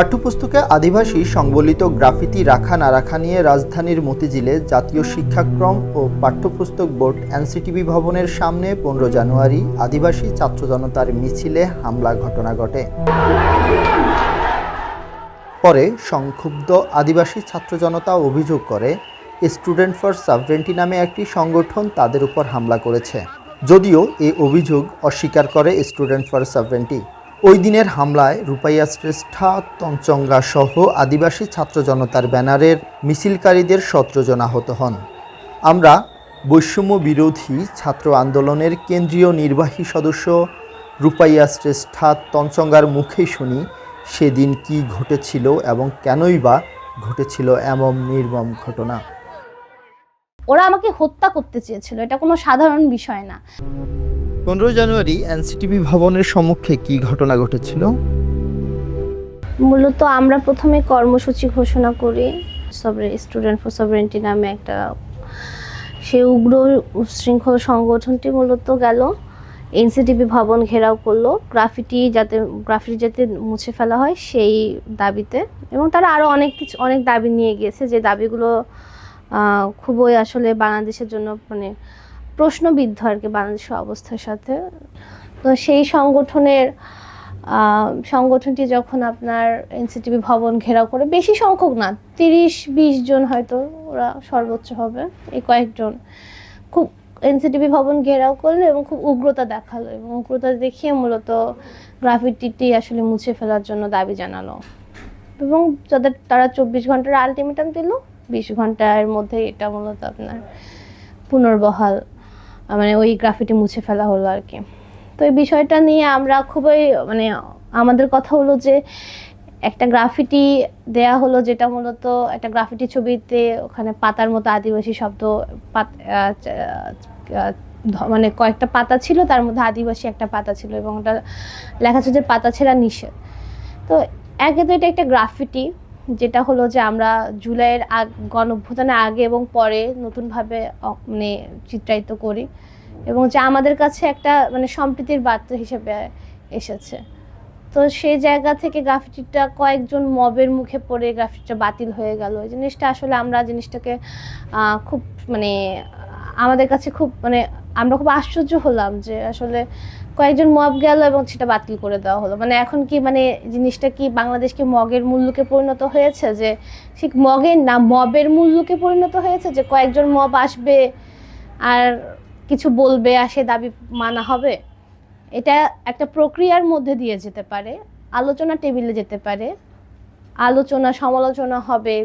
পাঠ্যপুস্তকে আদিবাসী সংবলিত graffiti রাখা না রাখা নিয়ে রাজধানীর মতিঝিলে জাতীয় শিক্ষাক্রম ও পাঠ্যপুস্তক বোর্ড এনসিটিভি ভবনের সামনে পনেরো জানুয়ারি আদিবাসী ছাত্র জনতার মিছিলে হামলা ঘটনা ঘটে। পরে সংক্ষুব্ধ আদিবাসী ছাত্র জনতা অভিযোগ করে, স্টুডেন্ট ফর সাভরেন্টি নামে একটি সংগঠন তাদের উপর হামলা করেছে। যদিও এই অভিযোগ অস্বীকার করে স্টুডেন্ট ফর সাভরেন্টি ওই দিনের হামলায় রূপাইয়া শ্রেষ্ঠা তঞ্চঙ্গা সহ আদিবাসী ছাত্র জনতার ব্যানারের মিছিলকারীদের সতেরো জন আহত হন। আমরা বৈষম্য বিরোধী ছাত্র আন্দোলনের কেন্দ্রীয় নির্বাহী সদস্য রূপাইয়া শ্রেষ্ঠা তঞ্চঙ্গার মুখেই শুনি, সেদিন কি ঘটেছিল এবং কেনই বা ঘটেছিল এমন নির্মম ঘটনা। ওরা আমাকে হত্যা করতে চেয়েছিল, এটা কোনো সাধারণ বিষয় না। পনেরো জানুয়ারি এনসিটিভি ভবনের সম্মুখে কি ঘটনা ঘটেছিল? মূলত আমরা প্রথমে কর্মসূচি ঘোষণা করি স্টুডেন্ট ফর সভারেন্টি নামে একটা, সে উগ্র উশৃঙ্খল সংগঠনটি মূলত গেল, এনসিটিভি ভবন ঘেরাও করল গ্রাফিটি যাতে গ্রাফিটি যাতে মুছে ফেলা হয় সেই দাবিতে, এবং তারা আরও অনেক কিছু, অনেক দাবি নিয়ে গিয়েছে, যে দাবিগুলো খুবই আসলে বাংলাদেশের জন্য মানে প্রশ্নবিদ্ধ আর কি বাংলাদেশের অবস্থার সাথে। তো সেই সংগঠনের সংগঠনটি যখন আপনার এনসিটিভি ভবন ঘেরাও করে, বেশি সংখ্যক না, তিরিশ বিশ জন হয়তো ওরা সর্বোচ্চ হবে, এই কয়েকজন। খুব এনসিটিভি ভবন ঘেরাও করল এবং খুব উগ্রতা দেখাল এবং উগ্রতা দেখিয়ে মূলত গ্রাফিটিটি আসলে মুছে ফেলার জন্য দাবি জানালো। এবং যাদের, তারা চব্বিশ ঘণ্টার আলটিমেটাম দিল, বিশ ঘণ্টার মধ্যে এটা মূলত আপনার পুনর্বহাল মানে ওই গ্রাফিটি মুছে ফেলা হলো আর কি। তো এই বিষয়টা নিয়ে আমরা খুবই মানে আমাদের কথা হলো যে, একটা গ্রাফিটি দেয়া হলো যেটা মূলত একটা গ্রাফিটি ছবিতে ওখানে পাতার মতো আদিবাসী শব্দ মানে কয়েকটা পাতা ছিল, তার মধ্যে আদিবাসী একটা পাতা ছিল এবং ওটা লেখা ছিল যে পাতা ছেঁড়া নিষেধ। তো একে তো এটা একটা গ্রাফিটি যেটা হলো যে আমরা জুলাইয়ের আগ, গণ অভ্যুত্থানের আগে এবং পরে নতুনভাবে মানে চিত্রায়িত করি এবং যে আমাদের কাছে একটা মানে সম্প্রীতির বার্তা হিসেবে এসেছে। তো সেই জায়গা থেকে গ্রাফিটিটা, কয়েকজন মবের মুখে পড়ে গ্রাফিটিটা বাতিল হয়ে গেল। এই জিনিসটা আসলে আমরা জিনিসটাকে খুব মানে আমাদের কাছে খুব মানে আমরা খুব আশ্চর্য হলাম যে আসলে কয়েকজন মব গেল এবং সেটা বাতিল করে দেওয়া হলো। মানে এখন কি মানে জিনিসটা কি বাংলাদেশ কি মগের মূল্যকে পরিণত হয়েছে? যে ঠিক মগের না, মবের মূল্যকে পরিণত হয়েছে? যে কয়েকজন মব আসবে আর কিছু বলবে আর সে দাবি মানা হবে? এটা একটা প্রক্রিয়ার মধ্যে দিয়ে যেতে পারে, আলোচনা টেবিলে যেতে পারে, আলোচনা, সমালোচনা হবে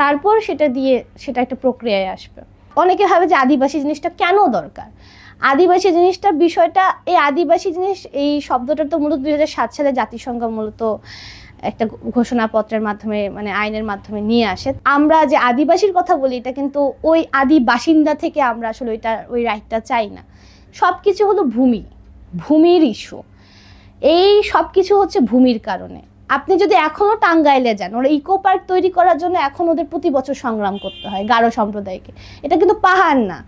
তারপর সেটা দিয়ে সেটা একটা প্রক্রিয়ায় আসবে। অনেকে ভাবে যে আদিবাসী জিনিসটা কেন দরকার? আদিবাসী জিনিসটা, বিষয়টা, এই আদিবাসী জিনিস, এই শব্দটা তো মূলত দুই হাজার সাত সালে জাতিসংঘ মূলত একটা ঘোষণাপত্রের মাধ্যমে মানে আইনের মাধ্যমে নিয়ে আসে। আমরা যে আদিবাসীর কথা বলি, এটা কিন্তু ওই আদি বাসিন্দা থেকে আমরা আসলে ওইটা, ওই রাইটটা চাই না। সব কিছু হলো ভূমি, ভূমির ইস্যু এই সব কিছু হচ্ছে ভূমির কারণে। আপনি যদি এখনও টাঙ্গাইলে যান, ওরা ইকো পার্ক তৈরি করার জন্য এখন ওদের প্রতি বছর সংগ্রাম করতে হয় গারো সম্প্রদায়কে। এটা কিন্তু পাহাড় না।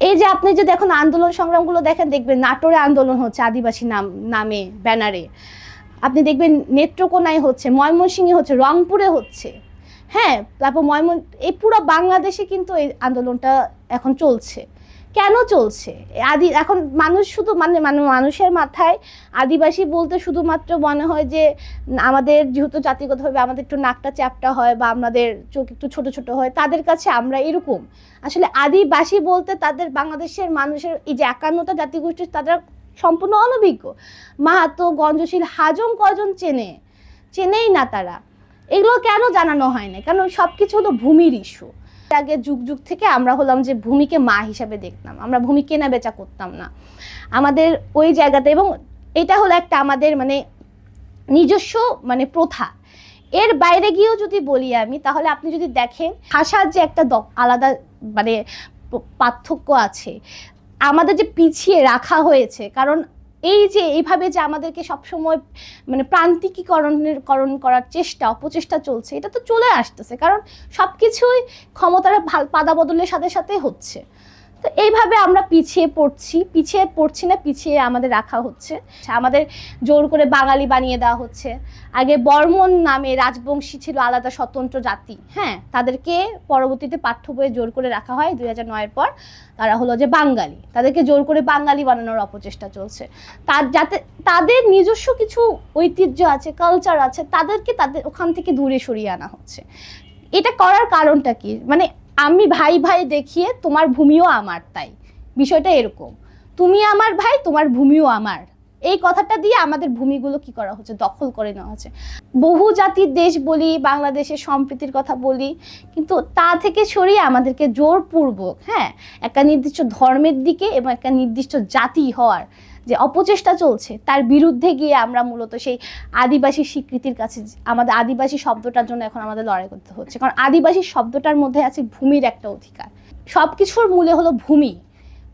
এই যে আপনি যদি এখন আন্দোলন সংগ্রামগুলো দেখেন, দেখবেন নাটোরে আন্দোলন হচ্ছে, আদিবাসী নাম, নামে, ব্যানারে। আপনি দেখবেন নেত্রকোনায় হচ্ছে, ময়মনসিংহে হচ্ছে, রংপুরে হচ্ছে। হ্যাঁ তারপর ময়মন, এই পুরো বাংলাদেশে কিন্তু এই আন্দোলনটা এখন চলছে। কেন চলছে? আদি, এখন মানুষ শুধু মানে মানে মানুষের মাথায় আদিবাসী বলতে শুধুমাত্র মনে হয় যে আমাদের যেহেতু জাতিগতভাবে আমাদের একটু নাকটা চ্যাপটা হয় বা আমাদের চোখ একটু ছোট ছোট হয়, তাদের কাছে আমরা এরকম। আসলে আদিবাসী বলতে তাদের বাংলাদেশের মানুষের এই যে একান্নটা জাতিগোষ্ঠী, তারা সম্পূর্ণ অনভিজ্ঞ। মাহাতো গঞ্জশীল হাজং কজন চেনে? চেনেই না তারা। এগুলো কেন জানানো হয় না কারণ সব কিছু হলো ভূমির ইস্যু আগে যুগ যুগ থেকে আমরা হলাম যে ভূমিকে মা হিসাবে দেখতাম। আমরা ভূমি কেনা বেচা করতাম না। আমাদের ওই জায়গাতে এবং এটা হলো একটা আমাদের মানে নিজস্ব মানে প্রথা। এর বাইরে গিয়েও যদি বলি আমি, তাহলে আপনি যদি দেখেন, ভাষার যে একটা আলাদা মানে পার্থক্য আছে, আমাদের যে পিছিয়ে রাখা হয়েছে, কারণ এই যে এইভাবে যে আমাদেরকে সবসময় মানে প্রান্তিকীকরণের, করণ করার চেষ্টা, অপচেষ্টা চলছে, এটা তো চলে আসতেছে। কারণ সব কিছুই ক্ষমতার ভালো পাদা বদলের সাথে সাথে হচ্ছে। তো এইভাবে আমরা পিছিয়ে পড়ছি পিছিয়ে পড়ছি না, পিছিয়ে আমাদের রাখা হচ্ছে। আমাদের জোর করে বাঙালি বানিয়ে দেওয়া হচ্ছে। আগে বর্মন নামে রাজবংশী ছিল আলাদা স্বতন্ত্র জাতি হ্যাঁ? তাদেরকে পরবর্তীতে পাঠ্য বইয়ে জোর করে রাখা হয়। দুই হাজার নয়ের পর তারা হলো যে বাঙালি। তাদেরকে জোর করে বাঙালি বানানোর অপচেষ্টা চলছে। তার যাতে তাদের নিজস্ব কিছু ঐতিহ্য আছে কালচার আছে, তাদেরকে তাদের ওখান থেকে দূরে সরিয়ে আনা হচ্ছে। এটা করার কারণটা কি? মানে আমি ভাই ভাই দেখিয়ে তোমার ভূমিও আমার তাই। বিষয়টা এরকম। তুমি আমার ভাই, তোমার ভূমিও আমার। এই কথাটা দিয়ে আমাদের ভূমিগুলো কি করা হচ্ছে? দখল করে নেওয়া হচ্ছে। বহু জাতির দেশ বলি, বাংলাদেশের সম্প্রীতির কথা বলি, কিন্তু তা থেকে সরিয়ে আমাদেরকে জোরপূর্বক হ্যাঁ একটা নির্দিষ্ট ধর্মের দিকে এবং একটা নির্দিষ্ট জাতি হওয়ার যে অপচেষ্টা চলছে, তার বিরুদ্ধে গিয়ে আমরা মূলত সেই আদিবাসী স্বীকৃতির কাছে আমাদের আদিবাসী শব্দটার জন্য এখন আমাদের লড়াই করতে হচ্ছে। কারণ আদিবাসী শব্দটার মধ্যে আছে ভূমির একটা অধিকার। সব কিছুর মূলে হলো ভূমি।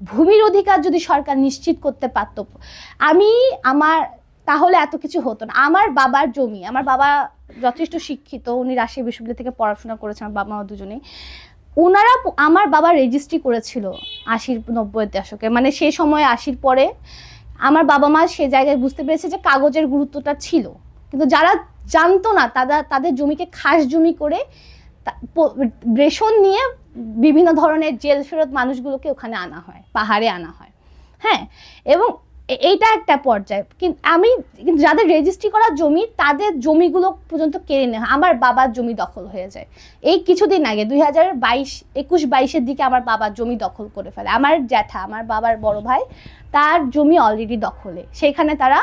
ভূমির অধিকার যদি সরকার নিশ্চিত করতে পারত, আমি, আমার, তাহলে এত কিছু হতো না। আমার বাবার জমি, আমার বাবা যথেষ্ট শিক্ষিত, উনি রাজশাহী বিশ্ববিদ্যালয় থেকে পড়াশোনা করেছেন, আমার বাবা মা দুজনেই। ওনারা আমার বাবা রেজিস্ট্রি করেছিল আশির নব্বইয়ের দশকে। মানে সেই সময় আশির পরে আমার বাবা মা সে জায়গায় বুঝতে পেরেছে যে কাগজের গুরুত্বটা ছিল। কিন্তু যারা জানতো না, তারা, তাদের জমিকে খাস জমি করে রেশন নিয়ে বিভিন্ন ধরনের জেল ফেরত মানুষগুলোকে ওখানে আনা হয়, পাহাড়ে আনা হয়। হ্যাঁ এবং এইটা একটা পর্যায়। কিন্তু আমি যাদের রেজিস্ট্রি করা জমি তাদের জমিগুলো পর্যন্ত কেড়ে নেওয়া। আমার বাবার জমি দখল হয়ে যায়। এই কিছুদিন আগে দুই হাজার বাইশ একুশ বাইশের দিকে আমার বাবার জমি দখল করে ফেলে। আমার জ্যাঠা আমার বাবার বড় ভাই তার জমি অলরেডি দখলে। সেখানে তারা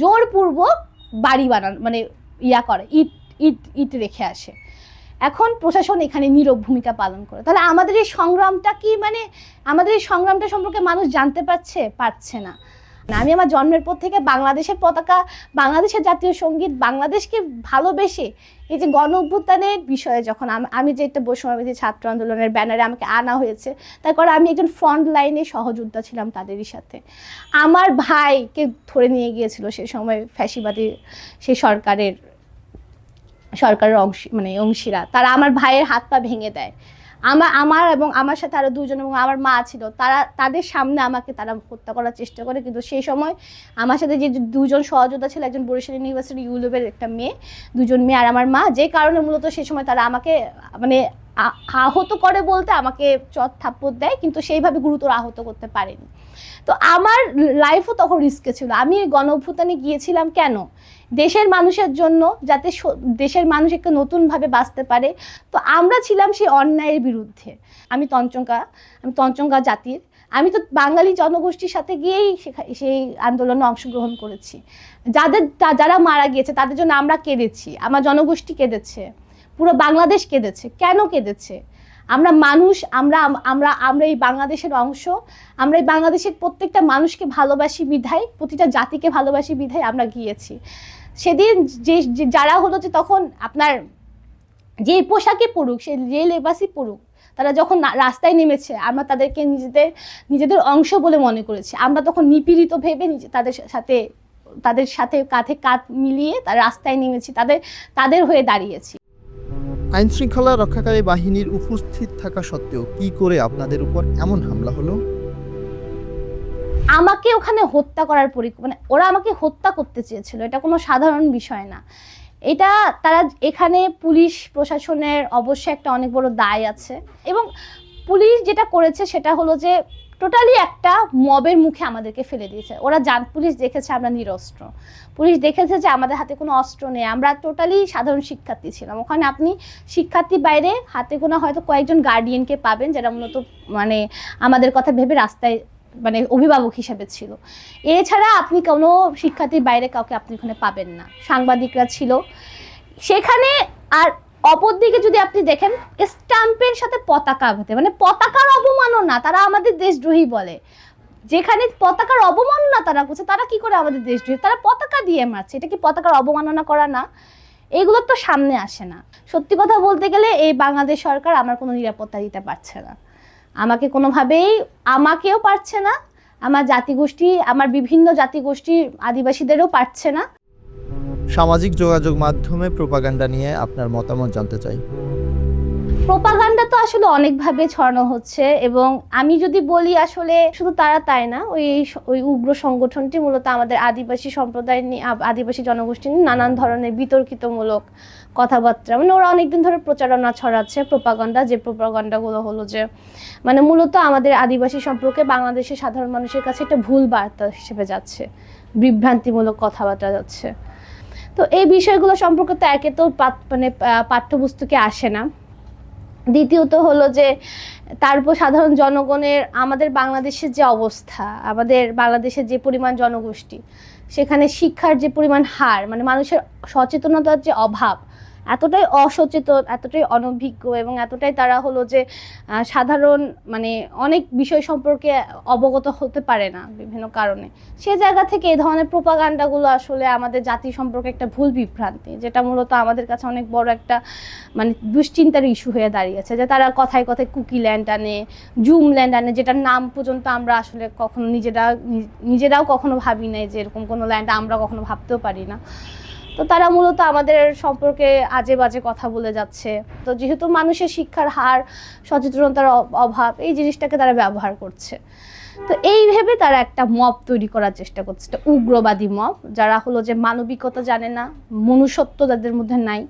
জোরপূর্বক বাড়ি বানান মানে ইয়া করে ইট ইট ইট রেখে আসে। এখন প্রশাসন এখানে নীরব ভূমিকা পালন করে। তাহলে আমাদের এই সংগ্রামটা কি মানে আমাদের এই সংগ্রামটা সম্পর্কে মানুষ জানতে পারছে পারছে না, আমি আমার জন্মের পর থেকে বাংলাদেশের পতাকা, বাংলাদেশের জাতীয় সংগীত বাংলাদেশকে ভালোবেসে এই যে গণ অভ্যুত্থানের বিষয়ে যখন আমি যে একটা বৈষম্যবিধি ছাত্র আন্দোলনের ব্যানারে আমাকে আনা হয়েছে তার কারণ আমি একজন ফ্রন্ট লাইনে সহযোদ্ধা ছিলাম তাদেরই সাথে। আমার ভাইকে ধরে নিয়ে গিয়েছিল সে সময় ফ্যাসিবাদী সেই সরকারের সরকারের অংশ মানে অংশীরা। তারা আমার ভাইয়ের হাত পা ভেঙে দেয়। আমার আমার এবং আমার সাথে আরও দুজন এবং আমার মা ছিল, তারা, তাদের সামনে আমাকে তারা হত্যা করার চেষ্টা করে। কিন্তু সেই সময় আমার সাথে যে দুজন সহযোদ্ধা ছিল, একজন বরিশাল ইউনিভার্সিটি ইউলুবের একটা মেয়ে, দুজন মেয়ে আর আমার মা, যে কারণে মূলত সেই সময় তারা আমাকে মানে আহত করে বলতে আমাকে চট থাপ্পড় দেয়, কিন্তু সেইভাবে গুরুতর আহত করতে পারেনি। তো আমার লাইফও তখন রিস্কে ছিল। আমি গণ গিয়েছিলাম কেন? দেশের মানুষের জন্য যাতে দেশের মানুষ একটু নতুনভাবে বাঁচতে পারে। তো আমরা ছিলাম সেই অন্যায়ের বিরুদ্ধে। আমি তঞ্চঙ্কা আমি তঞ্চঙ্কা জাতির। আমি তো বাঙালি জনগোষ্ঠীর সাথে গিয়েই সেই আন্দোলনে অংশগ্রহণ করেছি। যাদের যারা মারা গিয়েছে তাদের জন্য আমরা কেঁদেছি। আমার জনগোষ্ঠী কেঁদেছে। পুরো বাংলাদেশ কেঁদেছে। কেন কেঁদেছে? আমরা মানুষ, আমরা আমরা আমরা এই বাংলাদেশের অংশ, আমরা এই বাংলাদেশের প্রত্যেকটা মানুষকে ভালোবাসি বিধায়, প্রতিটা জাতিকে ভালোবাসি বিধায় আমরা গিয়েছি। সেদিন যে যারা হলো যে তখন আপনার যে পোশাকে পড়ুক সে, যে লেবাসই পড়ুক তারা যখন রাস্তায় নেমেছে, আমরা তাদেরকে নিজেদের নিজেদের অংশ বলে মনে করেছি। আমরা তখন নিপীড়িত ভেবে তাদের সাথে তাদের সাথে কাঁধে কাঁধ মিলিয়ে তার রাস্তায় নেমেছি, তাদের তাদের হয়ে দাঁড়িয়েছি। আইন শৃঙ্খলা রক্ষাকারী বাহিনীর উপস্থিত থাকা সত্ত্বেও কি করে আপনাদের উপর এমন হামলা হলো? আমাকে ওখানে হত্যা করার পরিকল্পনা মানে ওরা আমাকে হত্যা করতে চেয়েছিল, এটা কোনো সাধারণ বিষয় না। এটা তারা এখানে পুলিশ প্রশাসনের অবশ্যই একটা অনেক বড় দায় আছে। এবং পুলিশ যেটা করেছে সেটা হলো যে টোটালি একটা মবের মুখে আমাদেরকে ফেলে দিয়েছে। ওরা জান, পুলিশ দেখেছে আমরা নিরস্ত্র। পুলিশ দেখেছে যে আমাদের হাতে কোনো অস্ত্র নেই। আমরা টোটালি সাধারণ শিক্ষার্থী ছিলাম। ওখানে আপনি শিক্ষার্থী বাইরে হাতে গোনা হয়তো কয়েকজন গার্ডিয়ানকে পাবেন, যারা মূলত মানে আমাদের কথা ভেবে রাস্তায় মানে অভিভাবক হিসেবে ছিল। এছাড়া আপনি কোনো শিক্ষার্থীর বাইরে কাউকে আপনি ওখানে পাবেন না। সাংবাদিকরা ছিল। সেখানে আর অপরদিকে যদি আপনি দেখেন, স্টাম্পের সাথে পতাকা হতে মানে পতাকার অবমাননা, তারা আমাদের দেশদ্রোহী বলে। যেখানে পতাকার অবমাননা তারা করছে, তারা কি করে আমাদের দেশদ্রোহী? তারা পতাকা দিয়ে মারছে। এটা কি পতাকার অবমাননা করা না? এইগুলো তো সামনে আসে না। সত্যি কথা বলতে গেলে, এই বাংলাদেশ সরকার আমার কোনো নিরাপত্তা দিতে পারছে না। আমাকে কোনোভাবেই, আমাকেও পারছে না। আমার জাতিগোষ্ঠী, আমার বিভিন্ন জাতিগোষ্ঠীর আদিবাসীদেরও পারছে না। সামাজিক যোগাযোগ মাধ্যমে প্রোপাগান্ডা নিয়ে আপনার মতামত জানতে চাই। প্রোপাগান্ডা তো আসলে অনেকভাবে ছড়ানো হচ্ছে এবং আমি যদি বলি আসলে শুধু তারা তাই না, ওই ওই উগ্র সংগঠনটি মূলত আমাদের আদিবাসী সম্প্রদায় নিয়ে আদিবাসী জনগোষ্ঠী নিয়ে নানান ধরনের বিতর্কিতমূলক কথাবার্তা। মানে ওরা অনেকদিন ধরে প্রচারণা ছড়াচ্ছে প্রোপাগান্ডা, যে প্রোপাগান্ডাগুলো হলো যে মানে মূলত আমাদের আদিবাসী সম্পর্কে বাংলাদেশের সাধারণ মানুষের কাছে একটা ভুল বার্তা হিসেবে যাচ্ছে, বিভ্রান্তিমূলক কথাবার্তা যাচ্ছে। তো এই বিষয়গুলো সম্পর্কে তো একে তো মানে পাঠ্যপুস্তকে আসে না। দ্বিতীয়ত হলো যে তারপর সাধারণ জনগণের, আমাদের বাংলাদেশের যে অবস্থা, আমাদের বাংলাদেশের যে পরিমাণ জনগোষ্ঠী, সেখানে শিক্ষার যে পরিমাণ হার মানে মানুষের সচেতনতার যে অভাব এতটাই অসচেতন, এতটাই অনভিজ্ঞ এবং এতটাই তারা হলো যে সাধারণ মানে অনেক বিষয় সম্পর্কে অবগত হতে পারে না বিভিন্ন কারণে। সে জায়গা থেকে এই ধরনের প্রোপাগান্ডাগুলো আসলে আমাদের জাতি সম্পর্কে একটা ভুল বিভ্রান্তি, যেটা মূলত আমাদের কাছে অনেক বড় একটা মানে দুশ্চিন্তার ইস্যু হয়ে দাঁড়িয়েছে, যে তারা কথায় কথায় কুকি ল্যান্ড আনে, জুম ল্যান্ড আনে, যেটার নাম পর্যন্ত আমরা আসলে কখনো নিজেরা নিজেরাও কখনো ভাবি নাই যে এরকম কোনো ল্যান্ড আমরা কখনো ভাবতেও পারি না। তো তারা মূলত আমাদের সম্পর্কে আজে বাজে কথা বলে যাচ্ছে। তো যেহেতু মানুষের শিক্ষার হার, সচেতনতার অভাব, এই জিনিসটাকে তারা ব্যবহার করছে। তো এই ভেবে তারা একটা মপ তৈরি করার চেষ্টা করছে উগ্রবাদী মপ যারা হলো যে মানবিকতা জানে না, মনুষ্যত্ব তাদের মধ্যে নাই।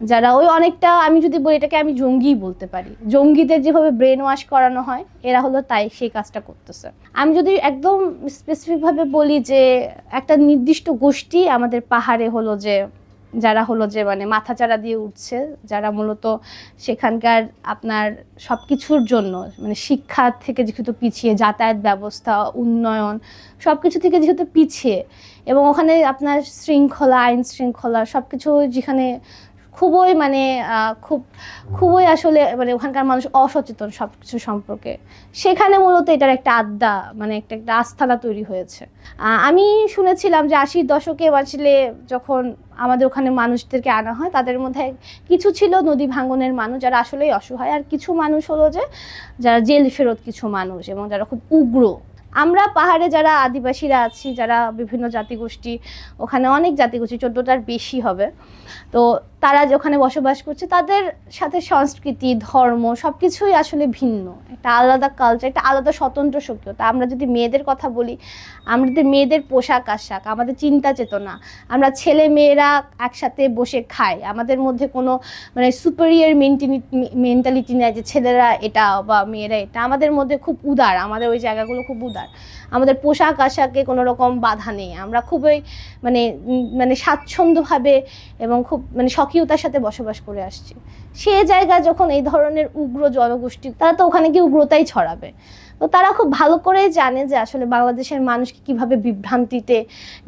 যারা ওই অনেকটা, আমি যদি বলি এটাকে আমি জঙ্গিই বলতে পারি। জঙ্গিদের যেভাবে ব্রেন ওয়াশ করানো হয়, এরা হলো তাই সেই কাজটা করতেছে। আমি যদি একদম স্পেসিফিকভাবে বলি যে, একটা নির্দিষ্ট গোষ্ঠী আমাদের পাহাড়ে হলো যে, যারা হলো যে মানে মাথাচাড়া দিয়ে উঠছে, যারা মূলত সেখানকার আপনার সব কিছুর জন্য মানে শিক্ষা থেকে যেহেতু পিছিয়ে, যাতায়াত ব্যবস্থা, উন্নয়ন সব কিছু থেকে যেহেতু পিছিয়ে, এবং ওখানে আপনার শৃঙ্খলা, আইন শৃঙ্খলা সব কিছু যেখানে খুবই মানে খুব, খুবই আসলে মানে ওখানকার মানুষ অসচেতন সব কিছু সম্পর্কে। সেখানে মূলত এটার একটা আড্ডা মানে একটা একটা আস্থানা তৈরি হয়েছে। আমি শুনেছিলাম যে আশির দশকে আসলে যখন আমাদের ওখানে মানুষদেরকে আনা হয়, তাদের মধ্যে কিছু ছিল নদী ভাঙনের মানুষ যারা আসলেই অসহায়, আর কিছু মানুষ হলো যে যারা জেল ফেরত কিছু মানুষ এবং যারা খুব উগ্র। আমরা পাহাড়ে যারা আদিবাসীরা আছি, যারা বিভিন্ন জাতিগোষ্ঠী, ওখানে অনেক জাতিগোষ্ঠী, চোদ্দোটার বেশি হবে। তো তারা যে ওখানে বসবাস করছে, তাদের সাথে সংস্কৃতি, ধর্ম সব কিছুই আসলে ভিন্ন। একটা আলাদা কালচার একটা আলাদা স্বতন্ত্র সক্রিয়তা আমরা যদি মেয়েদের কথা বলি আমাদের মেয়েদের পোশাক, আশাক, আমাদের চিন্তা চেতনা, আমরা ছেলে মেয়েরা একসাথে বসে খাই, আমাদের মধ্যে কোনো মানে সুপেরিয়ার মেন্টালিটি নেয় যে ছেলেরা এটা বা মেয়েরা এটা। আমাদের মধ্যে খুব উদার, আমাদের ওই জায়গাগুলো খুব উদার। আমাদের পোশাক আশাকে কোনো রকম বাধা নেই। আমরা খুবই মানে মানে স্বাচ্ছন্দ্যভাবে এবং খুব মানে স্বকীয়তার সাথে বসবাস করে আসছি। সে জায়গায় যখন এই ধরনের উগ্র জনগোষ্ঠী, তারা তো ওখানে গিয়ে উগ্রতাই ছড়াবে। তো তারা খুব ভালো করেই জানে যে আসলে বাংলাদেশের মানুষকে কীভাবে বিভ্রান্তিতে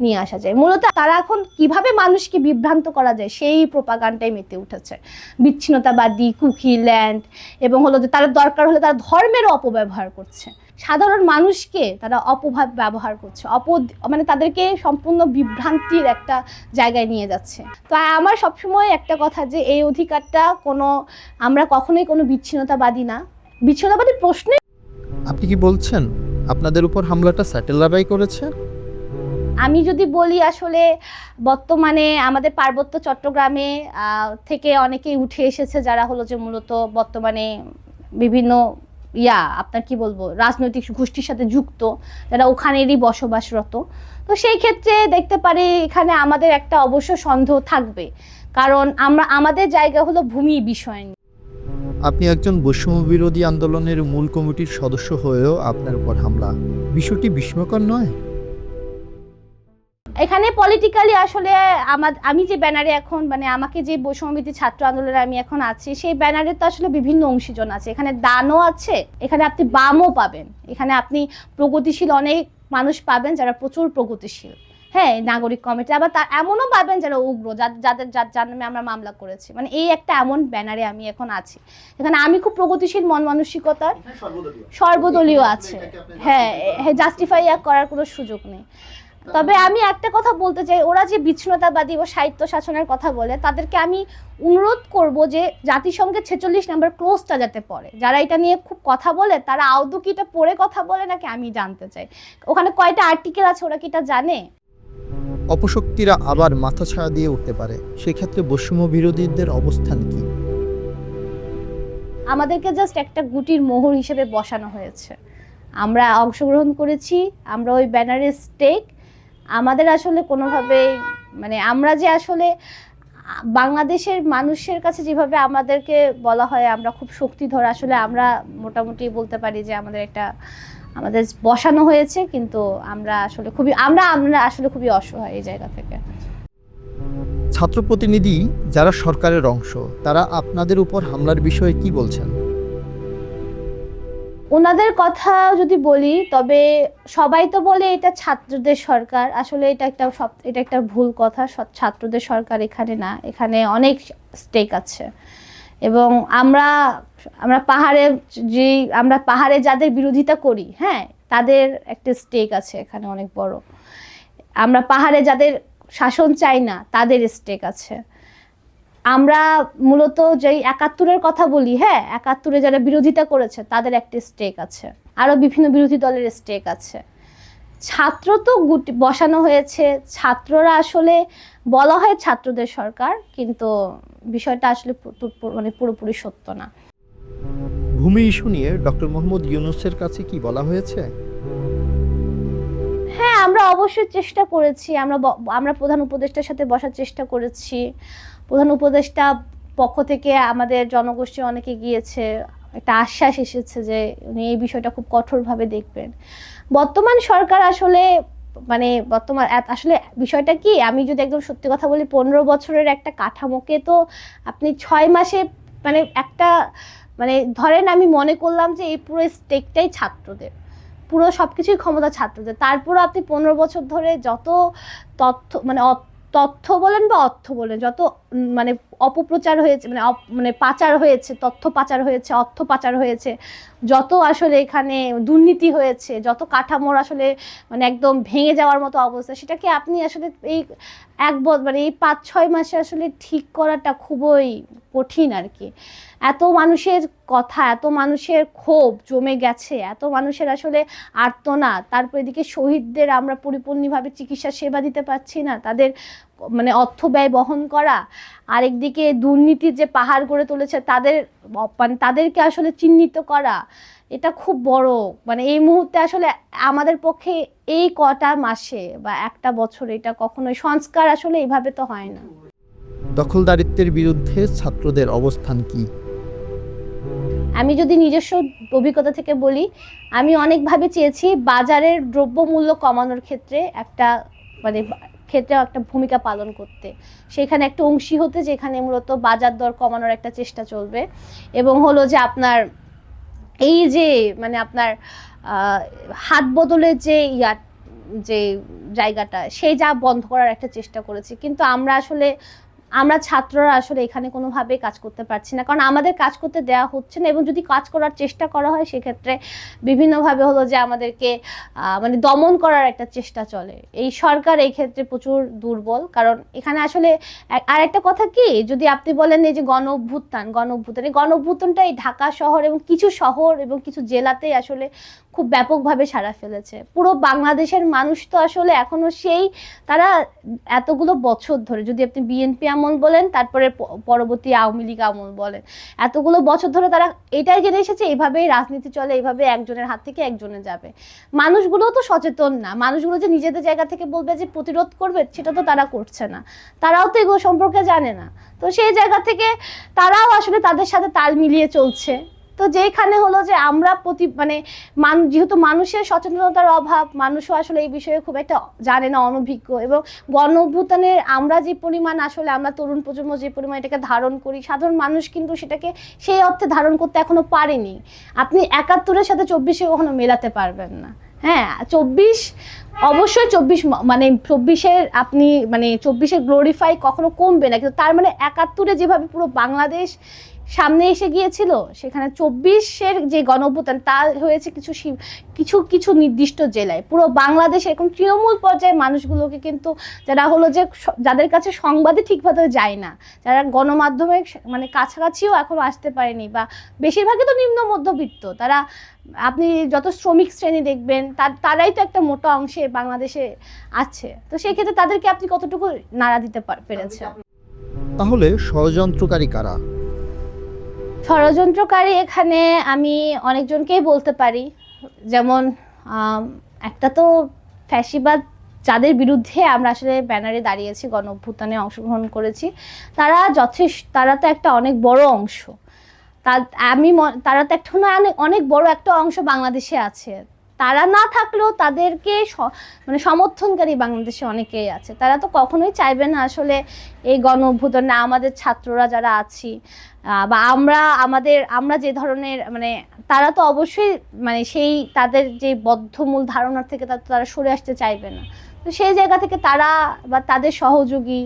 নিয়ে আসা যায়। মূলত তারা এখন কীভাবে মানুষকে বিভ্রান্ত করা যায়, সেই প্রোপাগান্ডায় মেতে উঠেছে। বিচ্ছিন্নতাবাদী, কুকি, ল্যান্ড এবং হলো যে তারা দরকার হলে তারা ধর্মেরও অপব্যবহার করছে। সাধারণ মানুষকে তারা অপভাব ব্যবহার করছে অপ মানে তাদেরকে সম্পূর্ণ বিভ্রান্তির একটা জায়গায় নিয়ে যাচ্ছে। তো আমার সবসময় একটা কথা যে এই অধিকারটা কোনো আমরা কখনোই কোনো বিচ্ছিন্নতাবাদী না। বিচ্ছিন্নতাবাদী প্রশ্নে আপনি কি বলছেন? আপনাদের উপর হামলাটা স্যাটেলারাই করেছে? আমি যদি বলি আসলে বর্তমানে আমাদের পার্বত্য চট্টগ্রামে থেকে অনেকেই উঠে এসেছে যারা হলো যে মূলত বর্তমানে বিভিন্ন ইয়া, আপনার কি বলব, রাজনৈতিক গোষ্ঠীর সাথে যুক্ত, যারা ওখানেরই বসবাসরত। তো সেই ক্ষেত্রে দেখতে পারি এখানে আমাদের একটা অবশ্য সন্দেহ থাকবে। কারণ আমরা, আমাদের জায়গা হলো ভূমি বিষয় নিয়ে। আপনি একজন বৈষম্য বিরোধী আন্দোলনের মূল কমিটির সদস্য হয়েও আপনার উপর হামলা। বিষয়টি বিস্ময়কর নয়? এখানে পলিটিক্যালি আসলে আমার আমি যে ব্যানারে এখন মানে আমাকে যে বৈষম্যবিধি ছাত্র আন্দোলনে আমি এখন আছি সেই ব্যানারে তো আসলে বিভিন্ন অংশীজন আছে। এখানে দানও আছে এখানে আপনি বামও পাবেন। এখানে আপনি প্রগতিশীল অনেক মানুষ পাবেন যারা প্রচুর প্রগতিশীল। হ্যাঁ নাগরিক কমিটি আবার তা এমনও পাবেন যারা উগ্র যাদের যার যার নামে আমরা মামলা করেছি। মানে এই একটা এমন ব্যানারে আমি এখন আছি। এখানে আমি খুব প্রগতিশীল মন মানসিকতার সর্বদলীয়। আছে। হ্যাঁ হ্যাঁ জাস্টিফাই করার কোনো সুযোগ নেই। তবে আমি একটা কথা বলতে চাই ওরা যে বিচ্ছিন্নতাবাদী ও সাহিত্য শাসনের কথা বলে তাদেরকে আমি অনুরোধ করব যে জাতিসংঘের ছেচল্লিশ নম্বর ক্লোজটা যাতে পড়ে। যারা এটা নিয়ে খুব কথা বলে তারা আদৌ কি এটা পড়ে কথা বলে নাকি আমি জানতে চাই? ওখানে কয়টা আর্টিকেল আছে ওরা কি এটা জানে? অপশক্তিরা আবার মাথা ছাড়া দিয়ে উঠতে পারে। সেক্ষেত্রে বৈষম্য বিরোধীদের অবস্থান কি? আমাদেরকে জাস্ট একটা গুটির মোহর হিসেবে বসানো হয়েছে। আমরা অংশগ্রহণ করেছি আমরা ওই ব্যানারের স্টেক আমাদের আসলে কোনোভাবেই মানে আমরা যে আসলে বাংলাদেশের মানুষের কাছে যেভাবে আমাদেরকে বলা হয়, আমরা খুব শক্তিধর। আসলে আমরা মোটামুটি বলতে পারি যে আমাদের একটা, আমাদের বসানো হয়েছে, কিন্তু আমরা আসলে খুবই, আমরা আমরা আসলে খুবই অসহায় এই জায়গা থেকে। ছাত্র প্রতিনিধি যারা সরকারের অংশ, তারা আপনাদের উপর হামলার বিষয়ে কি বলছেন? ওনাদের কথা যদি বলি, তবে সবাই তো বলে এটা ছাত্রদের সরকার। আসলে এটা একটা সব, এটা একটা ভুল কথা ছাত্রদের সরকার এখানে না, এখানে অনেক স্টেক আছে। এবং আমরা আমরা পাহাড়ে যে, আমরা পাহাড়ে যাদের বিরোধিতা করি হ্যাঁ তাদের একটা স্টেক আছে এখানে অনেক বড়। আমরা পাহাড়ে যাদের শাসন চাই না, তাদের স্টেক আছে। আমরা মূলত যেই একাত্তরের কথা বলি হ্যাঁ একাত্তরে যারা বিরোধিতা করেছে তাদের একটা স্টেক আছে। আরও বিভিন্ন বিরোধী দলের স্টেক আছে। ছাত্র তো গুটি বসানো হয়েছে। ছাত্ররা আসলে বলা হয় ছাত্রদের সরকার কিন্তু বিষয়টা আসলে মানে পুরোপুরি সত্য না। ভূমি ইস্যু নিয়ে ডক্টর মোহাম্মদ ইউনুসের কাছে কি বলা হয়েছে? হ্যাঁ আমরা অবশ্যই চেষ্টা করেছি। আমরা আমরা প্রধান উপদেষ্টার সাথে বসার চেষ্টা করেছি। প্রধান উপদেষ্টা পক্ষ থেকে আমাদের জনগোষ্ঠী অনেকে গিয়েছে, একটা আশ্বাস এসেছে যে উনি এই বিষয়টা খুব কঠোরভাবে দেখবেন। বর্তমান সরকার আসলে মানে বর্তমান, আসলে বিষয়টা কি, আমি যদি একদম সত্যি কথা বলি, পনেরো বছরের একটা কাঠামোকে তো আপনি ছয় মাসে মানে একটা মানে ধরেন আমি মনে করলাম যে এই পুরো স্টেকটাই ছাত্রদের, পুরো সব কিছুই ক্ষমতা ছাত্রদের। তারপরও আপনি পনেরো বছর ধরে যত তথ্য মানে তথ্য বলেন বা অর্থ বলেন, যত মানে অপপ্রচার হয়েছে মানে মানে পাচার হয়েছে, তথ্য পাচার হয়েছে, অর্থ পাচার হয়েছে, যত আসলে এখানে দুর্নীতি হয়েছে, যত কাঠামোর আসলে মানে একদম ভেঙে যাওয়ার মতো অবস্থা, সেটাকে আপনি আসলে এই এক মানে এই পাঁচ ছয় মাসে আসলে ঠিক করাটা খুবই কঠিন আর কি। এত মানুষের কথা, এত মানুষের ক্ষোভ জমে গেছে, এত মানুষের আসলে আর্তনাদ তারপর এদিকে শহীদদের আমরা পরিপূর্ণভাবে চিকিৎসা সেবা দিতে পারছি না, তাদের মানে অর্থ ব্যয় বহন করা, আরেকদিকে দুর্নীতির যে পাহাড় গড়ে তুলেছে, তাদের মানে তাদেরকে আসলে চিহ্নিত করা, এটা খুব বড়। মানে এই মুহূর্তে আসলে আমাদের পক্ষে এই কটা মাসে বা একটা বছর এটা কখনোই, সংস্কার আসলে এইভাবে তো হয় না। দখলদারিত্বের বিরুদ্ধে ছাত্রদের অবস্থান কি? আমি যদি নিজস্ব অভিজ্ঞতা থেকে বলি, আমি অনেকভাবে চেয়েছি বাজারের দ্রব্যমূল্য কমানোর ক্ষেত্রে একটা মানে বা- ক্ষেত্রে একটা ভূমিকা পালন করতে। সেখানে একটা অংশী হতে যেখানে মূলত বাজার দর কমানোর একটা চেষ্টা চলবে। এবং হলো যে আপনার এই যে মানে আপনার হাত বদলের যে ইয়া, যে জায়গাটা সেই যা বন্ধ করার একটা চেষ্টা করেছি। কিন্তু আমরা আসলে আমরা ছাত্ররা আসলে এখানে কোনোভাবে কাজ করতে পারছি না। কারণ আমাদের কাজ করতে দেওয়া হচ্ছে না এবং যদি কাজ করার চেষ্টা করা হয়, সেক্ষেত্রে বিভিন্নভাবে হলো যে আমাদেরকে মানে দমন করার একটা চেষ্টা চলে। এই সরকার এই ক্ষেত্রে প্রচুর দুর্বল। কারণ এখানে আসলে আর একটা কথা কি? যদি আপনি বলেন এই যে গণ অভ্যুত্থান গণ অভ্যুত্থান, এই গণ অভ্যুত্থানটা এই ঢাকা শহর এবং কিছু শহর এবং কিছু জেলাতেই আসলে খুব ব্যাপকভাবে সাড়া ফেলেছে। পুরো বাংলাদেশের মানুষ তো আসলে এখনও সেই, তারা এতগুলো বছর ধরে, যদি আপনি বিএনপি আমল বলেন, তারপরে পরবর্তী আওয়ামী লীগ আমল বলেন, এতগুলো বছর ধরে তারা এটাই জেনে এসেছে এইভাবেই রাজনীতি চলে এইভাবে একজনের হাত থেকে একজনে যাবে। মানুষগুলো তো সচেতন না, মানুষগুলো যে নিজেদের জায়গা থেকে বলবে যে প্রতিরোধ করবে, সেটা তো তারা করছে না। তারাও তো এগুলো সম্পর্কে জানে না। তো সেই জায়গা থেকে তারাও আসলে তাদের সাথে তাল মিলিয়ে চলছে। তো যেখানে হলো যে আমরা প্রতি মানে মান, যেহেতু মানুষের সচেতনতার অভাব, মানুষও আসলে এই বিষয়ে খুব একটা জানে না, অনভিজ্ঞ এবং গণ অভ্যুত্থানের আমরা যে পরিমাণ আসলে আমরা তরুণ প্রজন্ম যে পরিমাণ এটাকে ধারণ করি, সাধারণ মানুষ কিন্তু সেটাকে সেই অর্থে ধারণ করতে এখনও পারেনি। আপনি একাত্তরের সাথে চব্বিশে কখনো মেলাতে পারবেন না। হ্যাঁ চব্বিশ, অবশ্যই চব্বিশ মানে চব্বিশের আপনি মানে চব্বিশের গ্লোরিফাই কখনো কমবে না। কিন্তু তার মানে একাত্তরে যেভাবে পুরো বাংলাদেশ সামনে এসে গিয়েছিল সেখানে চব্বিশের যে গণঅভ্যুত্থান তা হয়েছে কিছু কিছু কিছু নির্দিষ্ট জেলায়। পুরো বাংলাদেশে এখন তৃণমূল পর্যায়ের মানুষগুলোকে কিন্তু যারা হলো যে যাদের কাছে সংবাদই ঠিকভাবে যায় না যারা গণমাধ্যমে মানে কাছাকাছিও এখনও আসতে পারেনি বা বেশিরভাগই তো নিম্ন মধ্যবিত্ত তারা আপনি যত শ্রমিক শ্রেণি দেখবেন তার তারাই তো একটা মোটা অংশে বাংলাদেশে আছে। তো সেই ক্ষেত্রে তাদেরকে আপনি কতটুকু নাড়া দিতে পেরেছেন? তাহলে ষড়যন্ত্রকারী কারা? ষড়যন্ত্রকারী এখানে আমি অনেকজনকেই বলতে পারি। যেমন একটা তো ফ্যাসিবাদ যাদের বিরুদ্ধে আমরা আসলে ব্যানারে দাঁড়িয়েছি, গণ অভ্যুত্থানে অংশগ্রহণ করেছি, তারা যথেষ্ট, তারা তো একটা অনেক বড় অংশ। তা আমি তারা তো একটা অনেক অনেক বড় একটা অংশ বাংলাদেশে আছে। তারা না থাকলেও তাদেরকে মানে সমর্থনকারী বাংলাদেশে অনেকেই আছে। তারা তো কখনোই চাইবে না আসলে এই গণ অভ্যুত্থানে আমাদের ছাত্ররা যারা আছি বা আমরা, আমাদের, আমরা যে ধরনের মানে তারা তো অবশ্যই মানে সেই তাদের যে বদ্ধমূল ধারণার থেকে তারা সরে আসতে চাইবে না। তো সেই জায়গা থেকে তারা বা তাদের সহযোগী,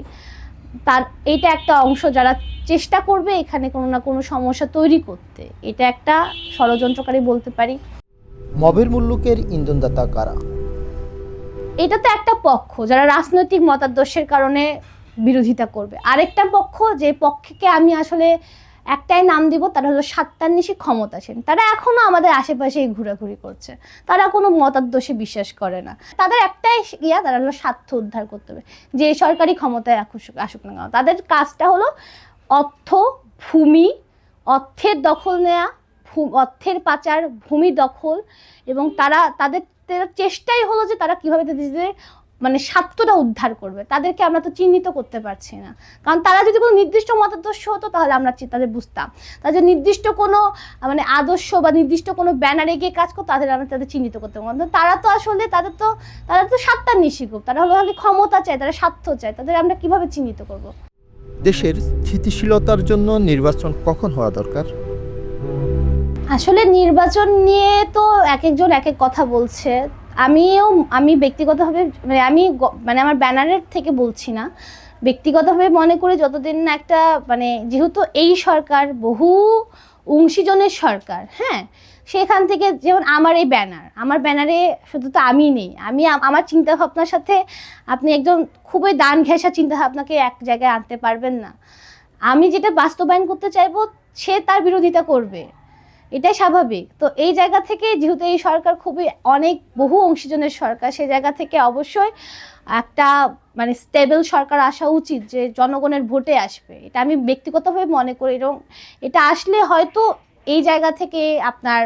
তার, এইটা একটা অংশ যারা চেষ্টা করবে এখানে কোনো না কোনো সমস্যা তৈরি করতে। এটা একটা ষড়যন্ত্রকারী বলতে পারি। মবের মুল্লুকের ইন্ধনদাতা কারা? এটা তো একটা পক্ষ, যারা রাজনৈতিক মতাদর্শের কারণে বিরোধিতা করবে। আরেকটা পক্ষ, যে পক্ষকে আমি আসলে একটাই নাম দিব, তারা হলো সাত্তান্বেষী ক্ষমতাসীন। তারা এখনও আমাদের আশেপাশেই ঘোরাঘুরি করছে। তারা কোনো মতাদর্শে বিশ্বাস করে না। তাদের একটাই ইয়া, তারা হলো স্বার্থ উদ্ধার করতে হবে। যে সরকারি ক্ষমতায় আসুক আসুক না কেন। তাদের কাজটা হলো অর্থ ভূমি অর্থের দখল নেয়া অর্থের পাচার, ভূমি দখল এবং তারা, তাদের চেষ্টাই হলো যে তারা কীভাবে তাদের মানে স্বার্থটা উদ্ধার করবে। তাদেরকে আমরা তো চিহ্নিত করতে পারছি না। কারণ তারা যদি কোনো নির্দিষ্ট মতাদর্শ হতো, তাহলে আমরা তাদের বুঝতাম। তাদের নির্দিষ্ট কোনো মানে আদর্শ বা নির্দিষ্ট কোনো ব্যানারে গিয়ে কাজ করতো, তাদের আমরা তাদের চিহ্নিত করতে পারতাম। তারা তো আসলে, তাদের তো, তারা তো স্বার্থার নিশিকুপ তারা হলো খালি ক্ষমতা চায়, তারা স্বার্থ চায়। তাদের আমরা কীভাবে চিহ্নিত করব? দেশের স্থিতিশীলতার জন্য নির্বাচন কখন হওয়া দরকার? আসলে নির্বাচন নিয়ে তো এক একজন এক এক কথা বলছে। আমিও, আমি ব্যক্তিগতভাবে মানে আমি মানে আমার ব্যানারের থেকে বলছি না। ব্যক্তিগতভাবে মনে করি যতদিন না একটা মানে যেহেতু এই সরকার বহু অংশীজনের সরকার হ্যাঁ? সেখান থেকে যেমন আমার এই ব্যানার, আমার ব্যানারে শুধু তো আমি নেই। আমি আমার চিন্তা ভাবনার সাথে আপনি একজন খুবই দান ঘেঁষা চিন্তা ভাবনাকে এক জায়গায় আনতে পারবেন না। আমি যেটা বাস্তবায়ন করতে চাইব, সে তার বিরোধিতা করবে। এটাই স্বাভাবিক। তো এই জায়গা থেকে যেহেতু এই সরকার খুবই অনেক বহু অংশীজনের সরকার, সেই জায়গা থেকে অবশ্যই একটা মানে স্টেবল সরকার আসা উচিত যে জনগণের ভোটে আসবে। এটা আমি ব্যক্তিগতভাবে মনে করি এবং এটা আসলে হয়তো এই জায়গা থেকে আপনার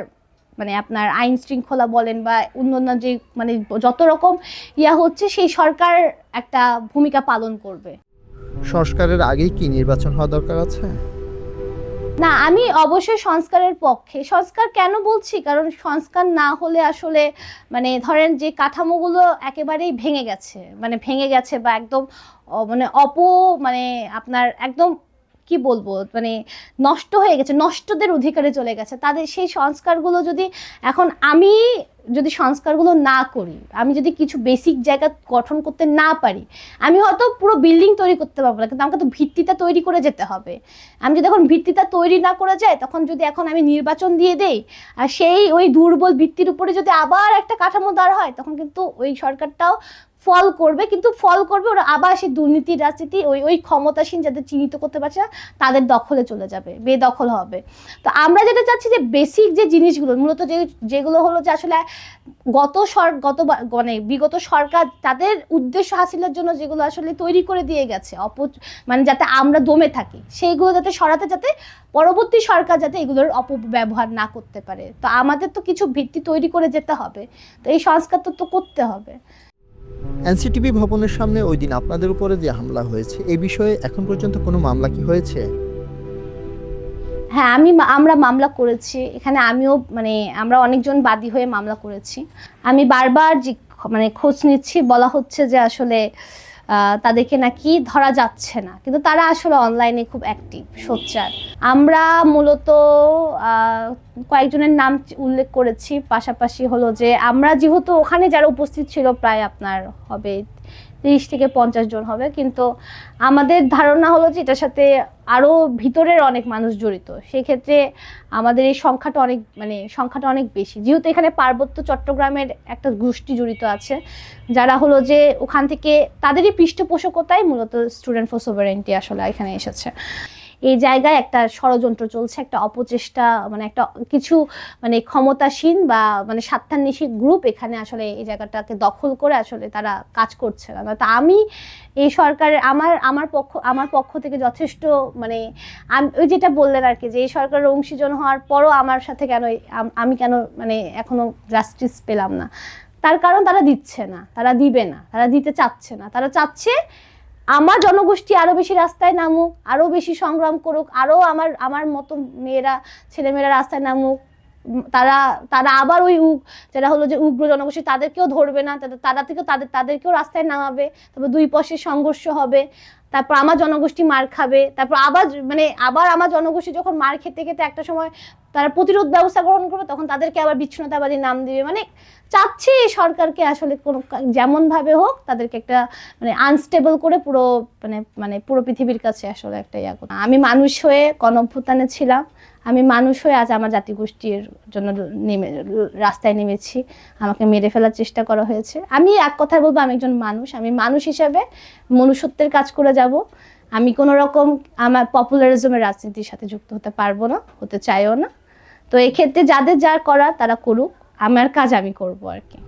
মানে আপনার আইন শৃঙ্খলা বলেন বা অন্যান্য যে মানে যত রকম ইয়া হচ্ছে, সেই সরকার একটা ভূমিকা পালন করবে। সংস্কারের আগেই কি নির্বাচন হওয়া দরকার আছে? না, আমি অবশ্যই সংস্কারের পক্ষে। সংস্কার কেন বলছি? কারণ সংস্কার না হলে আসলে মানে ধরেন যে কাঠামোগুলো একেবারেই ভেঙে গেছে মানে ভেঙে গেছে বা একদম মানে অপ মানে আপনার একদম কি বলব মানে নষ্ট হয়ে গেছে, নষ্টদের অধিকারে চলে গেছে। তাদের সেই সংস্কারগুলো যদি এখন আমি যদি সংস্কারগুলো না করি, আমি যদি কিছু বেসিক জায়গা গঠন করতে না পারি, আমি হয়তো পুরো বিল্ডিং তৈরি করতে পারব না, কিন্তু আমাকে তো ভিত্তিটা তৈরি করে যেতে হবে। আমি যদি এখন ভিত্তিটা তৈরি না করে যাই তখন যদি এখন আমি নির্বাচন দিয়ে দেই, আর সেই ওই দুর্বল ভিত্তির উপরে যদি আবার একটা কাঠামো দাঁড় হয়, তখন কিন্তু ওই সরকারটাও ফল করবে, কিন্তু ফল করবে ওরা আবার সেই দুর্নীতির রাজনীতি, ওই ওই ক্ষমতাসীন যাদের চিহ্নিত করতে পারছে না, তাদের দখলে চলে যাবে, বেদখল হবে। তো আমরা যেটা চাচ্ছি যে বেসিক যে জিনিসগুলো, মূলত যে, যেগুলো হলো যে আসলে গত সর, গত মানে বিগত সরকার তাদের উদ্দেশ্য হাসিলের জন্য যেগুলো আসলে তৈরি করে দিয়ে গেছে অপ মানে যাতে আমরা দমে থাকি, সেইগুলো যাতে সরাতে, যাতে পরবর্তী সরকার যাতে এগুলোর অপব্যবহার না করতে পারে। তো আমাদের তো কিছু ভিত্তি তৈরি করে যেতে হবে। তো এই সংস্কার তো করতে হবে। এনসিটিভি ভবনের সামনে ওই দিন আপনাদের উপরে যে হামলা হয়েছে, এ বিষয়ে এখন পর্যন্ত কোনো মামলা কি হয়েছে? হ্যাঁ আমি আমরা মামলা করেছি। এখানে আমিও মানে আমরা অনেকজন বাদী হয়ে মামলা করেছি। আমি বারবার মানে খোঁজ নিচ্ছি। বলা হচ্ছে যে আসলে তাদেরকে নাকি ধরা যাচ্ছে না। কিন্তু তারা আসলে অনলাইনে খুব অ্যাক্টিভ সোচ্চার। আমরা মূলত কয়েকজনের নাম উল্লেখ করেছি। পাশাপাশি হলো যে, আমরা যেহেতু ওখানে যারা উপস্থিত ছিল, প্রায় আপনার হবে তিরিশ থেকে পঞ্চাশ জন হবে। কিন্তু আমাদের ধারণা হলো যে এটার সাথে আরও ভিতরের অনেক মানুষ জড়িত। সেক্ষেত্রে আমাদের এই সংখ্যাটা অনেক মানে সংখ্যাটা অনেক বেশি। যেহেতু এখানে পার্বত্য চট্টগ্রামের একটা গোষ্ঠী জড়িত আছে, যারা হলো যে ওখান থেকে তাদেরই পৃষ্ঠপোষকতায় মূলত স্টুডেন্ট ফর সোভারেন্টি আসলে এখানে এসেছে। এই জায়গায় একটা ষড়যন্ত্র চলছে, একটা অপচেষ্টা মানে একটা কিছু মানে ক্ষমতাসীন বা মানে স্বার্থান্বেষী গ্রুপ এখানে আসলে এই জায়গাটাকে দখল করে আসলে তারা কাজ করছে না। তা আমি এই সরকারের, আমার আমার পক্ষ আমার পক্ষ থেকে যথেষ্ট মানে ওই যেটা বললেন আর কি যে, এই সরকারের অংশীজন হওয়ার পরও আমার সাথে কেন আমি কেন মানে এখনও জাস্টিস পেলাম না। তার কারণ তারা দিচ্ছে না, তারা দিবে না, তারা দিতে চাচ্ছে না। তারা চাচ্ছে আমার জনগোষ্ঠী আরও বেশি রাস্তায় নামুক, আরও বেশি সংগ্রাম করুক, আরও আমার আমার মতো মেয়েরা, ছেলেমেয়েরা রাস্তায় নামুক তারা তারা আবার ওই উগ যেটা হলো যে উগ্র জনগোষ্ঠী, তাদেরকেও ধরবে না তারা থেকেও তাদের, তাদেরকেও রাস্তায় নামাবে, তারপর দুই পক্ষের সংঘর্ষ হবে, তারপর আমার জনগোষ্ঠী মার খাবে, তারপর আবার মানে আবার আমার জনগোষ্ঠী যখন মার খেতে খেতে একটা সময় তারা প্রতিরোধ ব্যবস্থা গ্রহণ করবে, তখন তাদেরকে আবার বিচ্ছিন্নতাবাদী নাম দিবে। মানে চাচ্ছে সরকারকে আসলে কোনো যেমনভাবে হোক তাদেরকে একটা মানে আনস্টেবল করে পুরো মানে মানে পুরো পৃথিবীর কাছে আসলে একটা ইয়া করো। আমি মানুষ হয়ে গণঅভ্যুত্থানে ছিলাম, আমি মানুষ হয়ে আজ আমার জাতিগোষ্ঠীর জন্য নেমে, রাস্তায় নেমেছি, আমাকে মেরে ফেলার চেষ্টা করা হয়েছে। আমি এক কথায় বলব, আমি একজন মানুষ, আমি মানুষ হিসাবে মনুষ্যত্বের কাজ করে যাব। আমি কোনো রকম আমার পপুলারিজমের রাজনীতির সাথে যুক্ত হতে পারব না, হতে চাইও না। তো এক্ষেত্রে যাদের যা করা তারা করুক। আমার কাজ আমি করব আর কি।